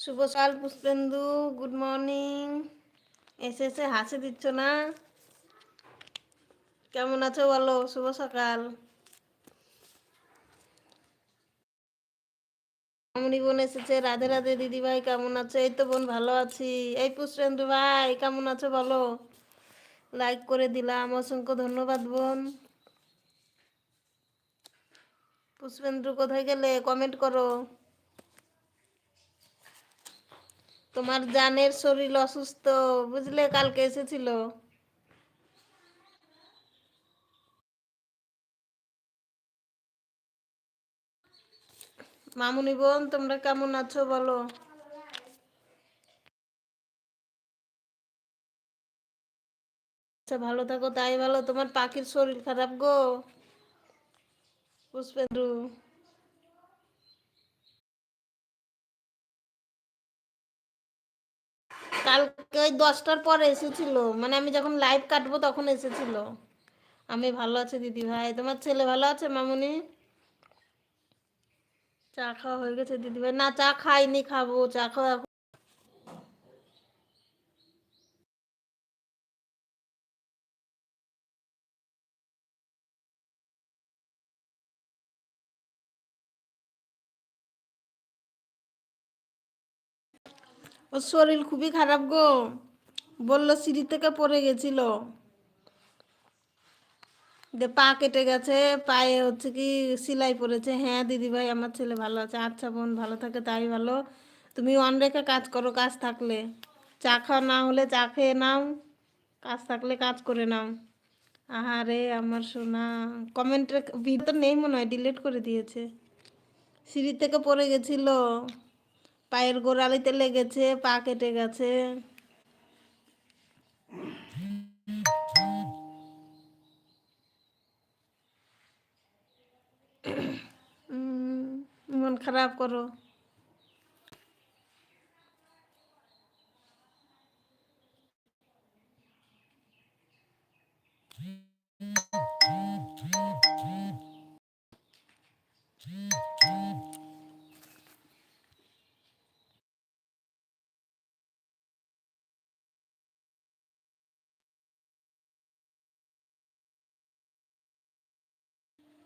শুভ সকাল Pushpendu good morning এসে এসে হাসি দিচ্ছ না? কেমন আছো বলো? শুভ সকাল। মামনি বোন এসেছে। রাধে রাধে দিদি ভাই কেমন আছো? এই তো বোন ভালো আছি। এই পুষ্পেন্দু ভাই, কেমন আছো বলো? লাইক করে দিলাম। অসংখ্য ধন্যবাদ বোন। পুষ্পেন্দু কোথায় গেলে? কমেন্ট করো। তোমার জানের শরীর অসুস্থ, বুঝলে কালকে এসেছিল। মামুনি বোন, তোমরা কেমন আছো বলো? আচ্ছা ভালো থাকো, তাই ভালো। তোমার পাখির শরীর খারাপ গো। পুষ্পেন্দু। কালকে ওই দশটার পর এসেছিল। মানে আমি যখন লাইভ কাটবো তখন এসেছিল। আমি ভালো আছি দিদি ভাই। তোমার ছেলে ভালো আছে মামুনি? চা খাওয়া হয়ে গেছে দিদি ভাই। না, চা খাইনি, খাব। চা খাওয়া ওর শরীর খুবই খারাপ গো। বলল সিঁড়ি থেকে পড়ে গেছিল। যে পা কেটে গেছে, পায়ে হচ্ছে কি সেলাই পড়েছে। হ্যাঁ দিদি ভাই আমার ছেলে ভালো আছে। আচ্ছা বোন, ভালো থাকে, তাই ভালো। তুমি অন রেখে কাজ করো, কাজ থাকলে। চা খাওয়া না হলে চা খেয়ে নাও। কাজ থাকলে কাজ করে নাও। আহারে, আমার সোনা। কমেন্টের ভিতর নেই মনে হয় ডিলিট করে দিয়েছে। সিঁড়ি থেকে পড়ে গেছিল। পায়ের গোড়ালিতে লেগেছে পা কেটে গেছে। মন খারাপ করো।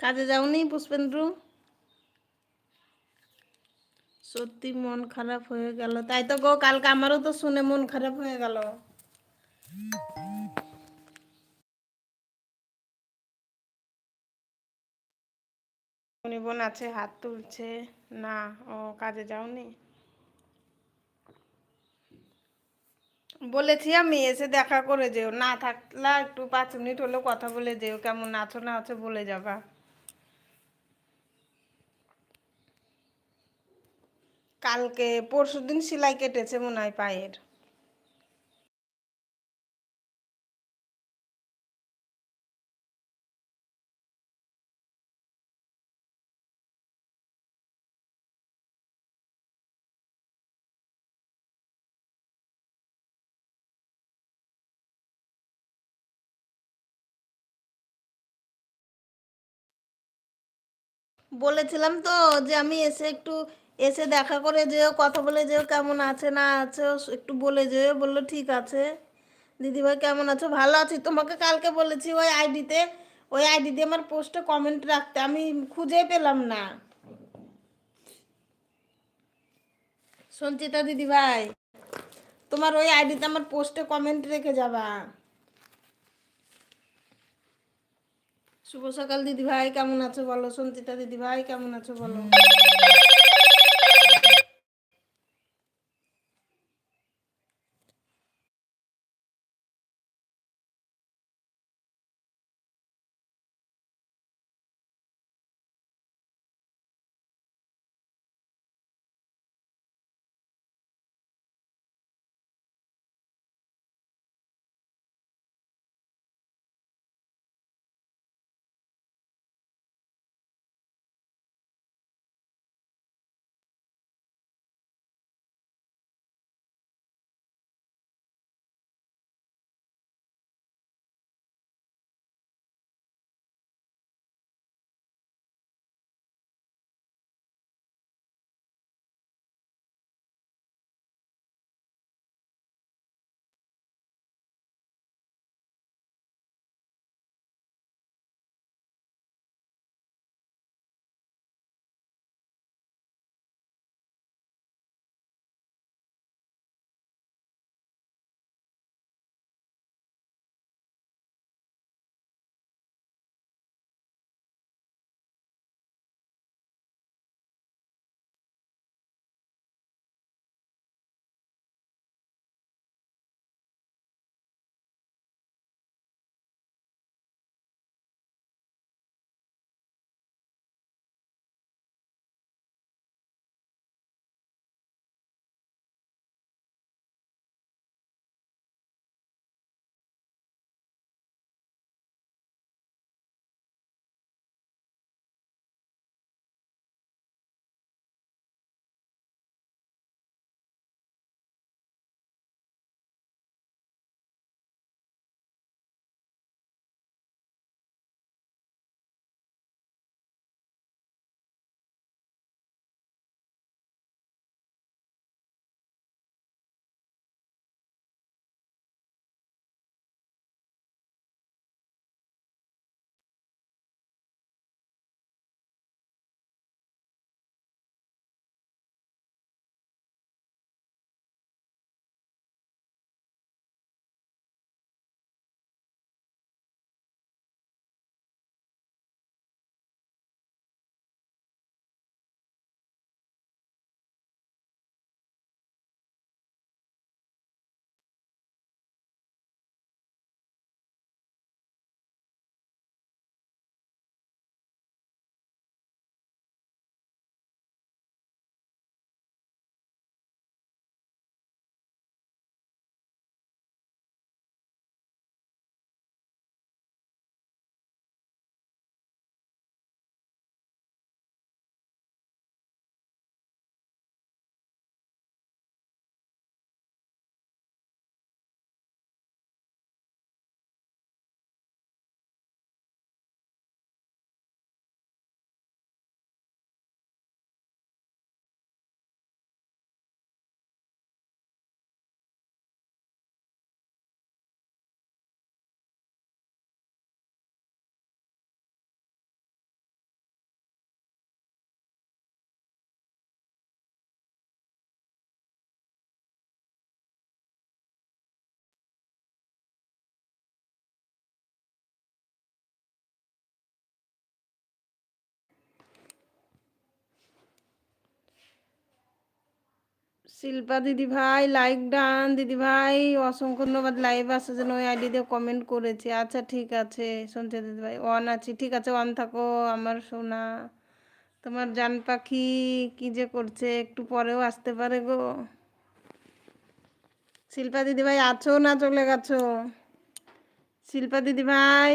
কাজে যাওনি পুষ্পেন্দ্র সত্যি মন খারাপ হয়ে গেল। তাই তো গো, কালকে আমারও তো শুনে মন খারাপ হয়ে গেল। বোন আছে, হাত তুলছে। না, ও কাজে যাওনি। বলেছি আমি, এসে দেখা করে যেও। না থাকলা একটু পাঁচ মিনিট হলেও কথা বলে যেও। কেমন আছো না আছো বলে যাবা। কালকে পরশু দিন সেলাই কেটেছে মনে হয় পায়ের। বলেছিলাম তো যে আমি এসে একটু এসে দেখা করে যেও, কথা বলে যেও, কেমন আছে না আছে, একটু বলে যেও, বলল ঠিক আছে। দিদিভাই, কেমন আছো? ভালো আছি। তোমাকে কালকে বলেছি ওই আইডিতে ওই আইডিতে আমার পোস্টে কমেন্ট রাখতে। আমি খুঁজে পেলাম না। সঞ্চিতা দিদিভাই, তোমার ওই আইডিতে আমার পোস্টে কমেন্ট রেখে যাবা। শুভ সকাল দিদি ভাই কেমন আছো বলো? সঞ্চিতা দিদি ভাই কেমন আছো বলো? শিল্পা দিদি ভাই লাইক ডান। দিদি ভাই, অসংখ্য ধন্যবাদ। লাইভ আসে যেন ওই আইডি দিয়ে কমেন্ট করেছি। আচ্ছা ঠিক আছে, শুনছে দিদি ভাই। অন আছি, ঠিক আছে অন থাকো, আমার সোনা। তোমার জান পাখি কি যে করছে, একটু পরেও আসতে পারে গো। শিল্পা দিদি ভাই, আছো না চলে গেছো? শিল্পা দিদি ভাই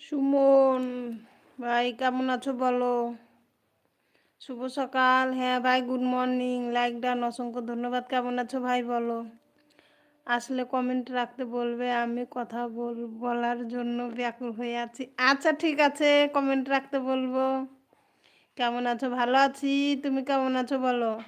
সুমন, ভাই কেমন আছো বলো? শুভ সকাল। হ্যাঁ ভাই গুড মর্নিং লাইক ডান অসংখ্য ধন্যবাদ। কেমন আছো ভাই বলো? আসলে কমেন্ট রাখতে বলবে, আমি কথা বল, বলার জন্য ব্যাকুল হয়ে আছি। আচ্ছা ঠিক আছে কমেন্ট রাখতে বলব। কেমন আছো? ভালো আছি? তুমি কেমন আছো বলো?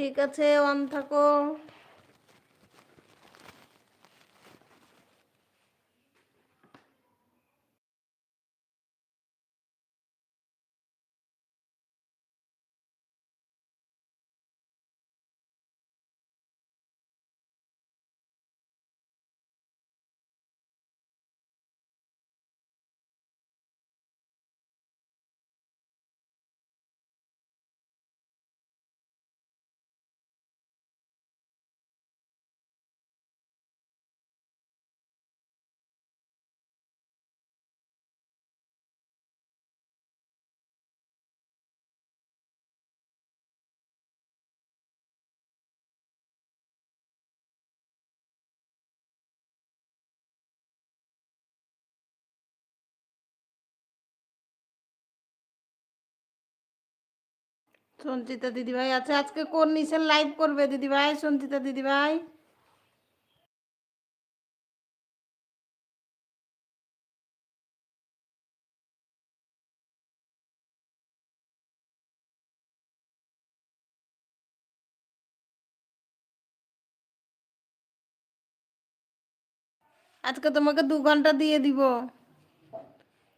ঠিক আছে অন থাকো। সঞ্চিতা দিদিভাই আছে। আজকে কোন নিশের লাইভ করবে দিদিভাই? সঞ্চিতা দিদিভাই। আজকে তোমাকে দু ঘণ্টা দিয়ে দিব।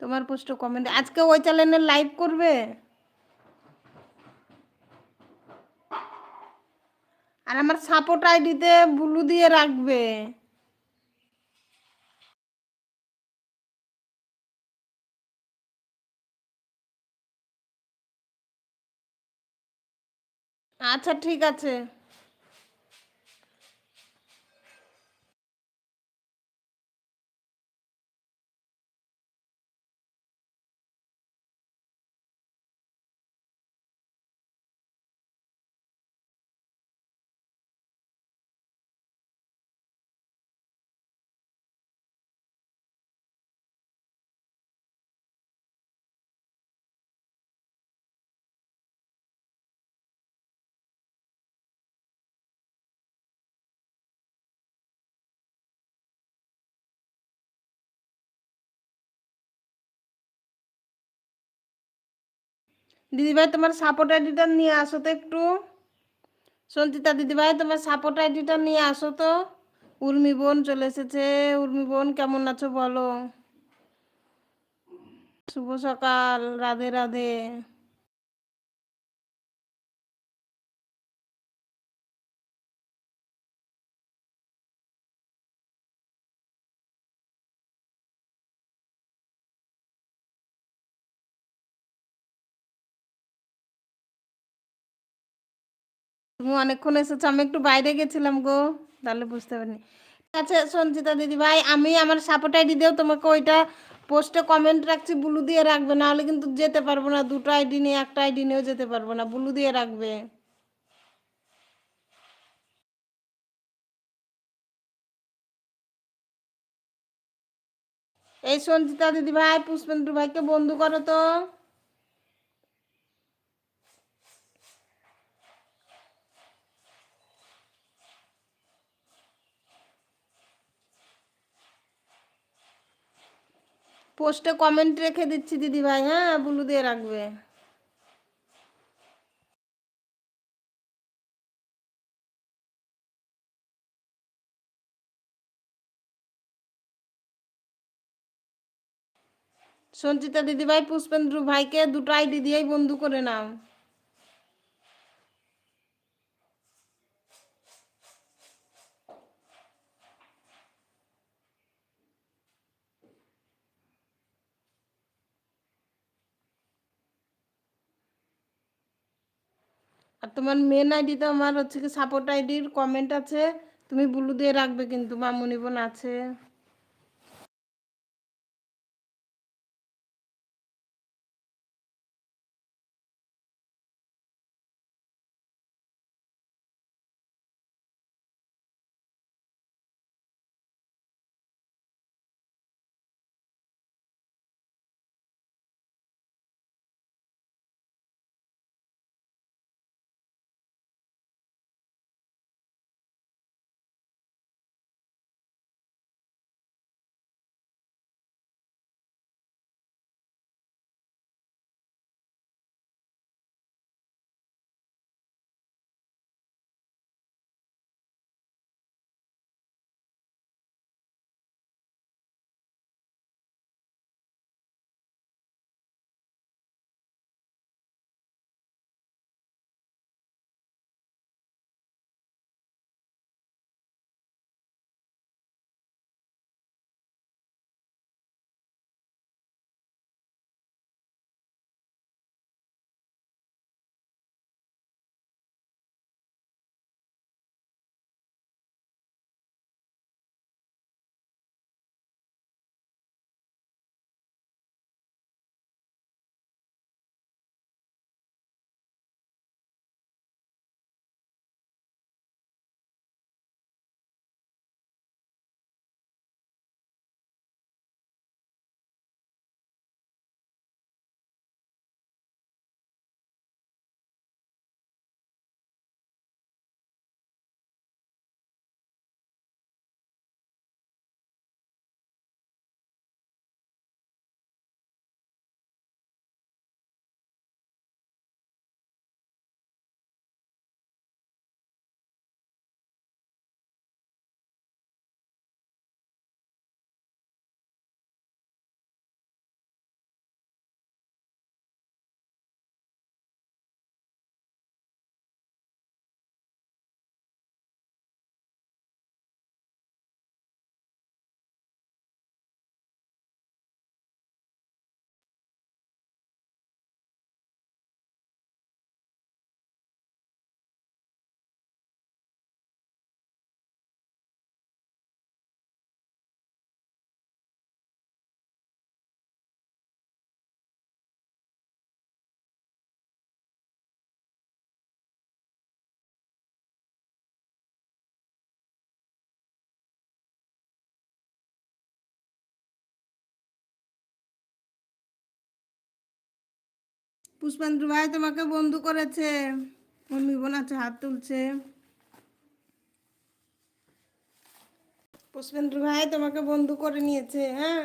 তোমার পোস্ট কমেন্ট আজকে ওই চ্যানেলে লাইভ করবে? আর আমার সাপোর্ট আইডিতে ব্লু দিয়ে রাখবে। আচ্ছা ঠিক আছে। দিদিভাই, তোমার সাপোর্ট আইডিটা নিয়ে আসো তো একটু। সঞ্চিতা দিদিভাই, তোমার সাপোর্ট আইডিটা নিয়ে আসো তো। উর্মি বোন চলে এসেছে। উর্মি বোন, কেমন আছো বলো? শুভ সকাল, রাধে রাধে। তুমি অনেকক্ষণ এসেছ, আমি একটু বাইরে গেছিলাম গো, তাহলে বুঝতে পারিনি। আছে সঞ্চিতা দিদি ভাই, আমি আমার সাপোর্ট আইডি দিয়েও তোমাকে ওইটা পোস্টে কমেন্ট রাখছি ব্লু দিয়ে রাখবে, নাহলে কিন্তু যেতে পারব না, দুটো আইডি নিয়ে, একটা আইডি নিয়েও যেতে পারব না ব্লু দিয়ে রাখবে। এই সঞ্চিতা দিদি ভাই পুষ্পেন্দ্র ভাইকে বন্ধু করো তো। পোস্টে কমেন্ট রেখে দিচ্ছি দিদি ভাই হ্যাঁ? বুলু দিয়ে রাখবে। সঞ্চিতা দিদিভাই পুষ্পেন্দ্র ভাইকে দুটো আইডি দিয়েই বন্ধু করে নাও। আর তোমার মেন আইডি তো আমার হচ্ছে কি সাপোর্ট আইডির কমেন্ট আছে। তুমি ব্লু দিয়ে রাখবে কিন্তু, মামুনি বোন আছে। পুষ্পেন্দ্র ভাই তোমাকে বন্ধু করেছে। উর্মি বোন আছে, হাত তুলছে। পুষ্পেন্দ্র ভাই তোমাকে বন্ধু করে নিয়েছে হ্যাঁ?